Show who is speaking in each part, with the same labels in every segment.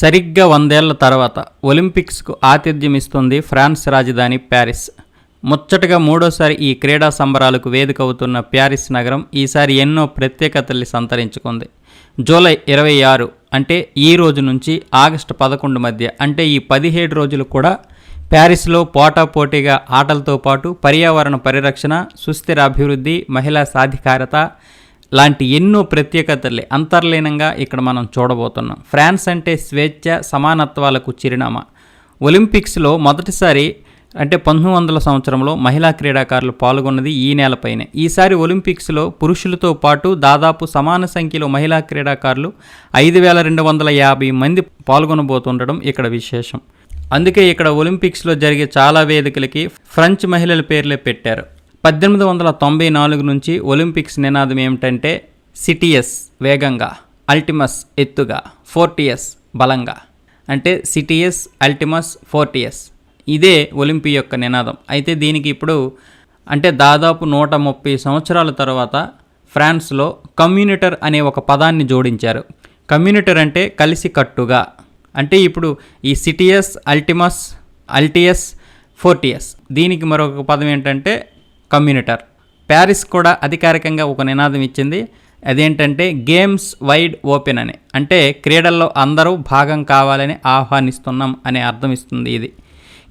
Speaker 1: సరిగ్గా వందేళ్ళ తర్వాత ఒలింపిక్స్కు ఆతిథ్యం ఇస్తుంది ఫ్రాన్స్ రాజధాని ప్యారిస్. ముచ్చటగా మూడోసారి ఈ క్రీడా సంబరాలకు వేదిక అవుతున్న ప్యారిస్ నగరం ఈసారి ఎన్నో ప్రత్యేకతల్ని సంతరించుకుంది. జూలై ఇరవై ఆరు అంటే ఈ రోజు నుంచి ఆగస్టు పదకొండు మధ్య అంటే ఈ పదిహేడు రోజులు కూడా ప్యారిస్లో పోటాపోటీగా ఆటలతో పాటు పర్యావరణ పరిరక్షణ సుస్థిర అభివృద్ధి మహిళా సాధికారత లాంటి ఎన్నో ప్రత్యేకతలే అంతర్లీనంగా ఇక్కడ మనం చూడబోతున్నాం. ఫ్రాన్స్ అంటే స్వేచ్ఛ సమానత్వాలకు చిరునామా. ఒలింపిక్స్లో మొదటిసారి అంటే పంతొమ్మిది వందల సంవత్సరంలో మహిళా క్రీడాకారులు పాల్గొన్నది ఈ నేలపైనే. ఈసారి ఒలింపిక్స్లో పురుషులతో పాటు దాదాపు సమాన సంఖ్యలో మహిళా క్రీడాకారులు ఐదు వేల రెండు వందల యాభై మంది పాల్గొనబోతుండడం ఇక్కడ విశేషం. అందుకే ఇక్కడ ఒలింపిక్స్లో జరిగే చాలా వేదికలకి ఫ్రెంచ్ మహిళల పేర్లే పెట్టారు. పద్దెనిమిది వందల తొంభై నాలుగు నుంచి ఒలింపిక్స్ నినాదం ఏమిటంటే సిటిఎస్ వేగంగా అల్టిమస్ ఎత్తుగా ఫోర్టియస్ బలంగా. అంటే సిటిఎస్ అల్టిమస్ ఫోర్టియస్ ఇదే ఒలింపి యొక్క నినాదం. అయితే దీనికి ఇప్పుడు అంటే దాదాపు నూట ముప్పై సంవత్సరాల తర్వాత ఫ్రాన్స్లో కమ్యూనిటర్ అనే ఒక పదాన్ని జోడించారు. కమ్యూనిటర్ అంటే కలిసి కట్టుగా అంటే ఇప్పుడు ఈ సిటీఎస్ అల్టిమస్ అల్టీఎస్ ఫోర్టీఎస్. దీనికి మరొక పదం ఏంటంటే కమ్యూనిటర్. ప్యారిస్ కూడా అధికారికంగా ఒక నినాదం ఇచ్చింది. అదేంటంటే గేమ్స్ వైడ్ ఓపెన్ అని. అంటే క్రీడల్లో అందరూ భాగం కావాలని ఆహ్వానిస్తున్నాం అనే అర్థం ఇస్తుంది ఇది.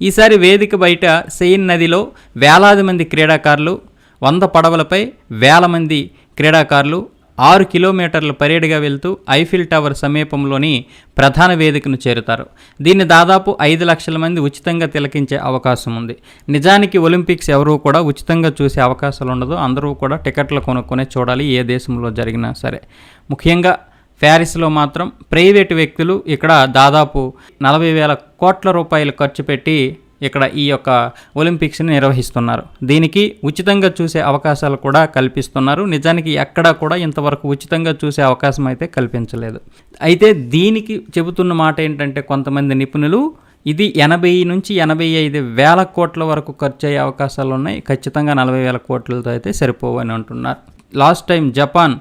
Speaker 1: ఈసారి వేదిక బయట సెయిన్ నదిలో వేలాది మంది క్రీడాకారులు వంద పడవలపై వేల మంది క్రీడాకారులు ఆరు కిలోమీటర్ల పరేడ్గా వెళ్తూ ఐఫిల్ టవర్ సమీపంలోని ప్రధాన వేదికను చేరుతారు. దీన్ని దాదాపు ఐదు లక్షల మంది ఉచితంగా తిలకించే అవకాశం ఉంది. నిజానికి ఒలింపిక్స్ ఎవరూ కూడా ఉచితంగా చూసే అవకాశాలు ఉండదు. అందరూ కూడా టికెట్లు కొనుక్కొనే చూడాలి ఏ దేశంలో జరిగినా సరే. ముఖ్యంగా ప్యారిస్లో మాత్రం ప్రైవేటు వ్యక్తులు ఇక్కడ దాదాపు నలభై వేల కోట్ల రూపాయలు ఖర్చు పెట్టి ఇక్కడ ఈ యొక్క ఒలింపిక్స్ని నిర్వహిస్తున్నారు. దీనికి ఉచితంగా చూసే అవకాశాలు కూడా కల్పిస్తున్నారు. నిజానికి ఎక్కడా కూడా ఇంతవరకు ఉచితంగా చూసే అవకాశం అయితే కల్పించలేదు. అయితే దీనికి చెబుతున్న మాట ఏంటంటే కొంతమంది నిపుణులు ఇది ఎనభై నుంచి ఎనభై ఐదు వేల కోట్ల వరకు ఖర్చు అయ్యే అవకాశాలు ఉన్నాయి. ఖచ్చితంగా నలభై వేల కోట్లతో అయితే సరిపోవని అంటున్నారు. లాస్ట్ టైం జపాన్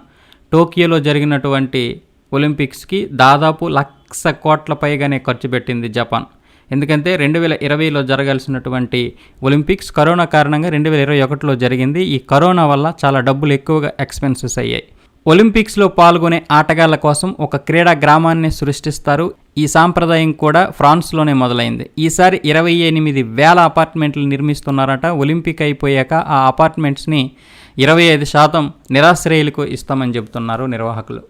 Speaker 1: టోకియోలో జరిగినటువంటి ఒలింపిక్స్కి దాదాపు లక్ష కోట్ల పైగానే ఖర్చు పెట్టింది జపాన్. ఎందుకంటే రెండు వేల ఇరవైలో జరగాల్సినటువంటి ఒలింపిక్స్ కరోనా కారణంగా రెండు వేల ఇరవై ఒకటిలో జరిగింది. ఈ కరోనా వల్ల చాలా డబ్బులు ఎక్కువగా ఎక్స్పెన్సెస్ అయ్యాయి. ఒలింపిక్స్లో పాల్గొనే ఆటగాళ్ళ కోసం ఒక క్రీడా గ్రామాన్ని సృష్టిస్తారు. ఈ సాంప్రదాయం కూడా ఫ్రాన్స్లోనే మొదలైంది. ఈసారి ఇరవై ఎనిమిది వేల అపార్ట్మెంట్లు నిర్మిస్తున్నారట. ఒలింపిక్ అయిపోయాక ఆ అపార్ట్మెంట్స్ని ఇరవై ఐదు శాతం నిరాశ్రయులకు ఇస్తామని చెబుతున్నారు నిర్వాహకులు.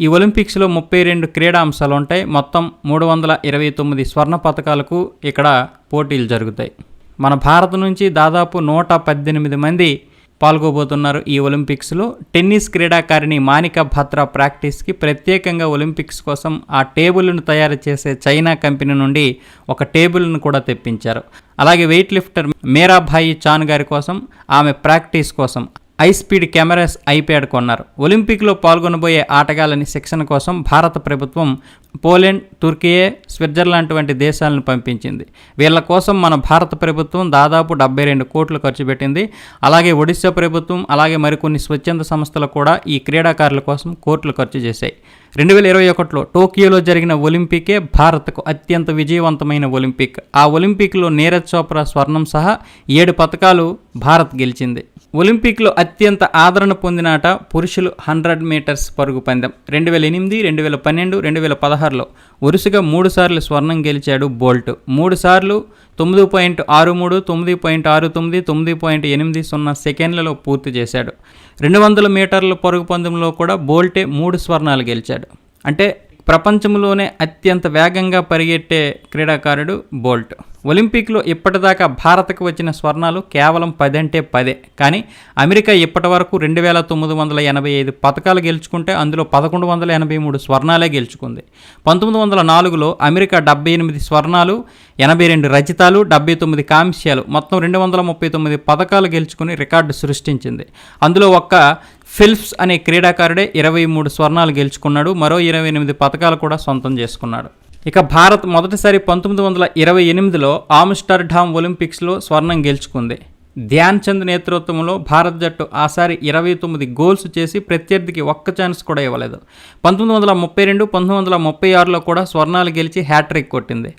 Speaker 1: ఈ ఒలింపిక్స్లో ముప్పై రెండు క్రీడా అంశాలు ఉంటాయి మొత్తం మూడు వందల ఇరవై తొమ్మిది స్వర్ణ పథకాలకు ఇక్కడ పోటీలు జరుగుతాయి. మన భారత్ నుంచి దాదాపు నూట పద్దెనిమిది మంది పాల్గొబోతున్నారు ఈ ఒలింపిక్స్లో. టెన్నిస్ క్రీడాకారిణి మానిక భద్రా ప్రాక్టీస్కి ప్రత్యేకంగా ఒలింపిక్స్ కోసం ఆ టేబుల్ను తయారు చేసే చైనా కంపెనీ నుండి ఒక టేబుల్ను కూడా తెప్పించారు. అలాగే వెయిట్ లిఫ్టర్ మీరాభాయి చాన్ గారి కోసం ఆమె ప్రాక్టీస్ కోసం హై స్పీడ్ కెమెరాస్ ఐప్యాడ్ కొన్నారు. ఒలింపిక్లో పాల్గొనబోయే ఆటగాళ్ళని శిక్షణ కోసం భారత ప్రభుత్వం పోలెండ్ తుర్కియే స్విట్జర్లాండ్ వంటి దేశాలను పంపించింది. వీళ్ళ కోసం మన భారత ప్రభుత్వం దాదాపు డెబ్బై రెండు కోట్లు ఖర్చు పెట్టింది. అలాగే ఒడిశా ప్రభుత్వం అలాగే మరికొన్ని స్వచ్ఛంద సంస్థలు కూడా ఈ క్రీడాకారుల కోసం కోట్లు ఖర్చు చేశాయి. రెండు వేల ఇరవై ఒకటిలో టోకియోలో జరిగిన ఒలింపికే భారత్కు అత్యంత విజయవంతమైన ఒలింపిక్. ఆ ఒలింపిక్లో నీరజ్ చోప్రా స్వర్ణం సహా ఏడు పథకాలు భారత్ గెలిచింది. ఒలింపిక్లో అత్యంత ఆదరణ పొందినాట పురుషులు హండ్రెడ్ మీటర్స్ పరుగు పందెం. రెండు వేల ఎనిమిది రెండు వేల పన్నెండు రెండు వేల పదహారులో వరుసగా మూడు సార్లు స్వర్ణం గెలిచాడు బోల్ట్. మూడు సార్లు తొమ్మిది పాయింట్ ఆరు మూడు తొమ్మిది పాయింట్ ఆరు తొమ్మిది తొమ్మిది పాయింట్ ఎనిమిది సున్నా సెకండ్లలో పూర్తి చేశాడు. రెండు వందల మీటర్ల పరుగు పందెంలో కూడా బోల్టే మూడు స్వర్ణాలు గెలిచాడు. అంటే ప్రపంచంలోనే అత్యంత వేగంగా పరిగెట్టే క్రీడాకారుడు బోల్ట్. ఒలింపిక్లో ఇప్పటిదాకా భారత్కు వచ్చిన స్వర్ణాలు కేవలం పదంటే పదే. కానీ అమెరికా ఇప్పటి వరకు రెండు వేల తొమ్మిది వందల ఎనభై ఐదు పథకాలు గెలుచుకుంటే అందులో పదకొండు వందల ఎనభై మూడు స్వర్ణాలే గెలుచుకుంది. పంతొమ్మిది వందల నాలుగులో అమెరికా డెబ్బై ఎనిమిది స్వర్ణాలు ఎనభై రెండు రచితాలు డెబ్బై తొమ్మిది కాంస్యాలు మొత్తం రెండు వందల ముప్పై తొమ్మిది పథకాలు గెలుచుకుని రికార్డు సృష్టించింది. అందులో ఒక్క ఫిల్ప్స్ అనే క్రీడాకారుడే ఇరవై మూడు స్వర్ణాలు గెలుచుకున్నాడు మరో ఇరవై ఎనిమిది పథకాలు కూడా సొంతం చేసుకున్నాడు. ఇక భారత్ మొదటిసారి పంతొమ్మిది వందల ఇరవై ఎనిమిదిలో ఆమ్స్టర్డామ్ ఒలింపిక్స్లో స్వర్ణం గెలుచుకుంది. ధ్యాన్ చంద్ నేతృత్వంలో భారత జట్టు ఆసారి ఇరవై తొమ్మిది గోల్స్ చేసి ప్రత్యర్థికి ఒక్క ఛాన్స్ కూడా ఇవ్వలేదు. పంతొమ్మిది వందల ముప్పై రెండు పంతొమ్మిది వందల ముప్పై ఆరులో కూడా స్వర్ణాలు గెలిచి హ్యాట్రిక్ కొట్టింది.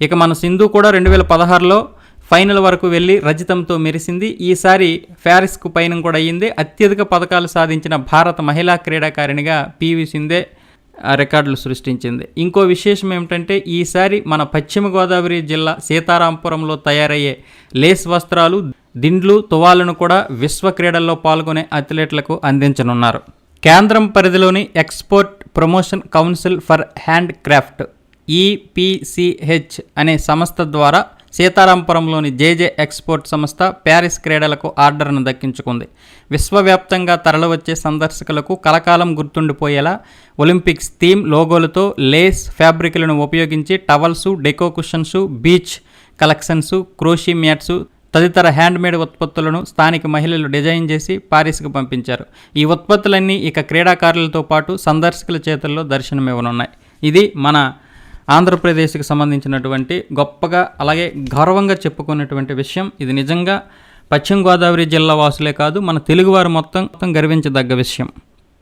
Speaker 1: ఇక మన సింధు కూడా రెండు వేల పదహారులో ఫైనల్ వరకు వెళ్ళి రజితంతో మెరిసింది. ఈసారి ప్యారిస్కు పైన కూడా అయ్యింది. అత్యధిక పథకాలు సాధించిన భారత మహిళా క్రీడాకారిణిగా పివి సింధే రికార్డులు సృష్టించింది. ఇంకో విశేషం ఏమిటంటే ఈసారి మన పశ్చిమ గోదావరి జిల్లా సీతారాంపురంలో తయారయ్యే లేస్ వస్త్రాలు దిండ్లు తువాలను కూడా విశ్వ క్రీడల్లో పాల్గొనే అథ్లెట్లకు అందించనున్నారు. కేంద్రం పరిధిలోని export promotion council for hand craft EPCH అనే సంస్థ ద్వారా సీతారాంపురంలోని జేజే ఎక్స్పోర్ట్ సంస్థ ప్యారిస్ క్రీడలకు ఆర్డర్ను దక్కించుకుంది. విశ్వవ్యాప్తంగా తరలివచ్చే సందర్శకులకు కలకాలం గుర్తుండిపోయేలా ఒలింపిక్స్ థీమ్ లోగోలతో లేస్ ఫ్యాబ్రిక్లను ఉపయోగించి towels deco cushions beach collections crochet mats తదితర హ్యాండ్మేడ్ ఉత్పత్తులను స్థానిక మహిళలు డిజైన్ చేసి పారిస్కు పంపించారు. ఈ ఉత్పత్తులన్నీ ఇక క్రీడాకారులతో పాటు సందర్శకుల చేతుల్లో దర్శనమివ్వనున్నాయి. ఇది మన ఆంధ్రప్రదేశ్కి సంబంధించినటువంటి గొప్పగా అలాగే గౌరవంగా చెప్పుకున్నటువంటి విషయం. ఇది నిజంగా పశ్చిమ గోదావరి జిల్లా వాసులే కాదు మన తెలుగువారు మొత్తం మొత్తం గర్వించదగ్గ విషయం.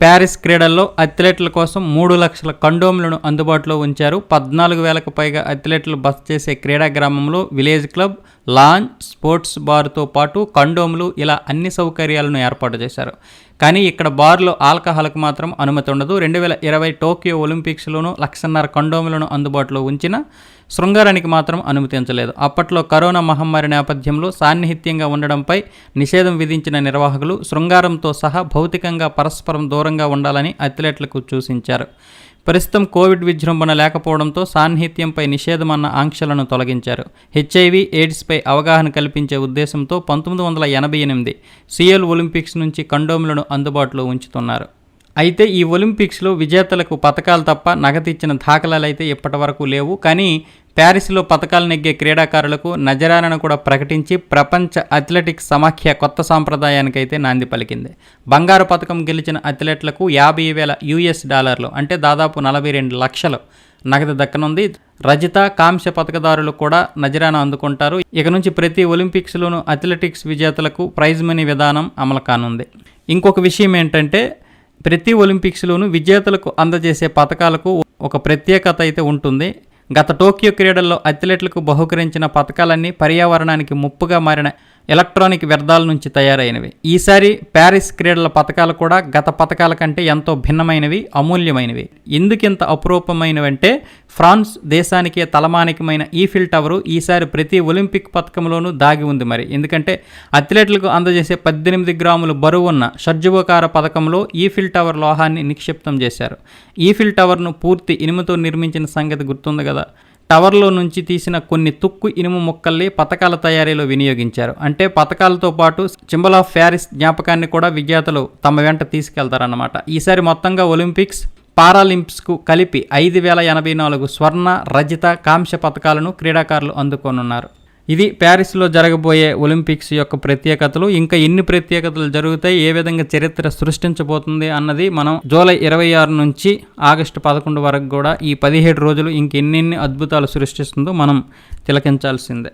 Speaker 1: ప్యారిస్ క్రీడల్లో అథ్లెట్ల కోసం మూడు లక్షల కండోమ్లను అందుబాటులో ఉంచారు. పద్నాలుగు వేలకు పైగా అథ్లెట్లు బస చేసే క్రీడా గ్రామంలో విలేజ్ క్లబ్ లాన్ స్పోర్ట్స్ బార్తో పాటు కండోమ్లు ఇలా అన్ని సౌకర్యాలను ఏర్పాటు చేశారు. కానీ ఇక్కడ బార్లో ఆల్కహాల్కు మాత్రం అనుమతి ఉండదు. రెండు వేల ఇరవై టోక్యో ఒలింపిక్స్లోనూ లక్షన్నర కండోములను అందుబాటులో ఉంచిన శృంగారానికి మాత్రం అనుమతించలేదు అప్పట్లో కరోనా మహమ్మారి నేపథ్యంలో సాన్నిహిత్యంగా ఉండడంపై నిషేధం విధించిన నిర్వాహకులు శృంగారంతో సహా భౌతికంగా పరస్పరం దూరంగా ఉండాలని అథ్లెట్లకు సూచించారు. ప్రస్తుతం కోవిడ్ విజృంభణ లేకపోవడంతో సాన్నిహిత్యంపై నిషేధమన్న ఆంక్షలను తొలగించారు. హెచ్ఐవి ఎయిడ్స్పై అవగాహన కల్పించే ఉద్దేశంతో పంతొమ్మిది వందల ఎనభై ఎనిమిది సిఎల్ ఒలింపిక్స్ నుంచి కండోములను అందుబాటులో ఉంచుతున్నారు. అయితే ఈ ఒలింపిక్స్లో విజేతలకు పథకాలు తప్ప నగదిచ్చిన దాఖలాలు అయితే ఇప్పటి వరకు లేవు. కానీ ప్యారిస్లో పథకాలు నెగ్గే క్రీడాకారులకు నజరాలను కూడా ప్రకటించి ప్రపంచ అథ్లెటిక్స్ సమాఖ్య కొత్త సాంప్రదాయానికైతే నాంది పలికింది. బంగారు పథకం గెలిచిన అథ్లెట్లకు యాభై వేల యుఎస్ డాలర్లు అంటే దాదాపు నలభై రెండు లక్షలు నగదు దక్కనుంది. రజిత కాంస్య పథకదారులు కూడా నజరాన అందుకుంటారు. ఇక నుంచి ప్రతి ఒలింపిక్స్లోనూ అథ్లెటిక్స్ విజేతలకు ప్రైజ్ మనీ విధానం అమలు కానుంది. ఇంకొక విషయం ఏంటంటే ప్రతి ఒలింపిక్స్లోనూ విజేతలకు అందజేసే పథకాలకు ఒక ప్రత్యేకత అయితే ఉంటుంది. గత టోక్యో క్రీడల్లో అథ్లెట్లకు బహుకరించిన పథకాలన్నీ పర్యావరణానికి ముప్పుగా మారిన ఎలక్ట్రానిక్ వ్యర్థాల నుంచి తయారైనవి. ఈసారి ప్యారిస్ క్రీడల పథకాలు కూడా గత పథకాల కంటే ఎంతో భిన్నమైనవి అమూల్యమైనవి. ఎందుకింత అపురూపమైనవంటే ఫ్రాన్స్ దేశానికే తలమానికమైన ఈఫిల్ టవరు ఈసారి ప్రతి ఒలింపిక్ పథకంలోనూ దాగి ఉంది మరి. ఎందుకంటే అథ్లెట్లకు అందజేసే పద్దెనిమిది గ్రాములు బరువున్న షడ్జువకార పథకంలో ఈఫిల్ టవర్ లోహాన్ని నిక్షిప్తం చేశారు. ఈఫిల్ టవర్ను పూర్తి ఇనుముతో నిర్మించిన సంగతి గుర్తుంది కదా? టవర్లో నుంచి తీసిన కొన్ని తుక్కు ఇనుము ముక్కల్ని పథకాల తయారీలో వినియోగించారు. అంటే పథకాలతో పాటు సింబల్ ఆఫ్ ప్యారిస్ జ్ఞాపకాన్ని కూడా విజేతలు తమ వెంట తీసుకెళ్తారన్నమాట. ఈసారి మొత్తంగా ఒలింపిక్స్ పారాలింపిక్స్కు కలిపి ఐదు వేల ఎనభై నాలుగు స్వర్ణ రజిత కాంస్య పథకాలను క్రీడాకారులు అందుకోనున్నారు. ఇది ప్యారిస్లో జరగబోయే ఒలింపిక్స్ యొక్క ప్రత్యేకతలు. ఇంకా ఎన్ని ప్రత్యేకతలు జరుగుతాయి ఏ విధంగా చరిత్ర సృష్టించబోతుంది అన్నది మనం జూలై ఇరవై ఆరు నుంచి ఆగస్టు పదకొండు వరకు కూడా ఈ పదిహేడు రోజులు ఇంకెన్నెన్ని అద్భుతాలు సృష్టిస్తుందో మనం తిలకించాల్సిందే.